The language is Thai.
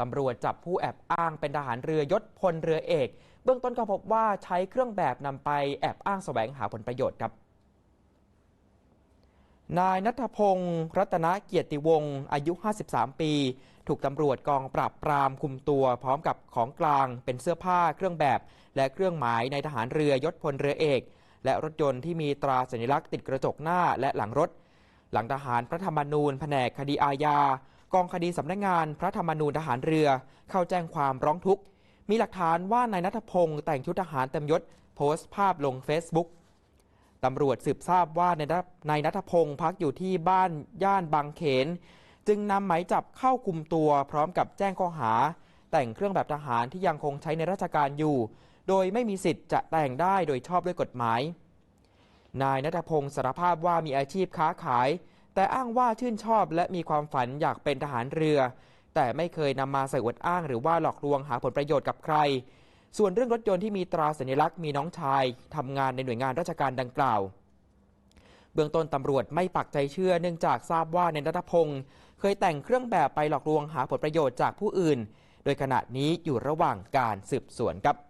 ตำรวจจับผู้แอบอ้างเป็นทหารเรือยศพลเรือเอก เบื้องต้นก็พบว่าใช้เครื่องแบบนำไปแอบอ้างแสวงหาผลประโยชน์ครับ นายนัทพงศ์รัตนเกียรติวงศ์อายุ 53 ปี ถูกตำรวจกองปราบปรามคุมตัว พร้อมกับของกลางเป็นเสื้อผ้าเครื่องแบบ และเครื่องหมายในทหารเรือยศพลเรือเอก และรถยนต์ที่มีตราสัญลักษณ์ติดกระจกหน้าและหลังรถ หลังทหารพระธรรมนูญแผนกคดีอาญา กองคดีสำนักงานพระธรรมนูญทหารเรือ เข้าแจ้งความร้องทุกข์ มีหลักฐานว่านายนัทพงศ์แต่งชุดทหารเต็มยศ โพสต์ภาพลง Facebook ตำรวจสืบทราบว่านายนายนัทพงศ์พักอยู่ที่บ้านย่านบางเขน จึงนำหมายจับเข้าคุมตัวพร้อมกับแจ้งข้อหา แต่งเครื่องแบบทหารที่ยังคงใช้ในราชการอยู่ โดยไม่มีสิทธิ์จะแต่งได้โดยชอบด้วยกฎหมาย นายนัทพงศ์สารภาพว่ามีอาชีพค้าขาย แต่อ้างว่าชื่นชอบและมีความฝันอยากเป็นทหารเรือ แต่ไม่เคยนำมาใส่อวดอ้างหรือว่าหลอกลวงหาผลประโยชน์กับใคร ส่วนเรื่องรถยนต์ที่มีตราสัญลักษณ์มีน้องชายทำงานในหน่วยงานราชการดังกล่าว เบื้องต้นตำรวจไม่ปักใจเชื่อเนื่องจากทราบว่าในนัทพงศ์เคยแต่งเครื่องแบบไปหลอกลวงหาผลประโยชน์จากผู้อื่น โดยขณะนี้อยู่ระหว่างการสืบสวนครับ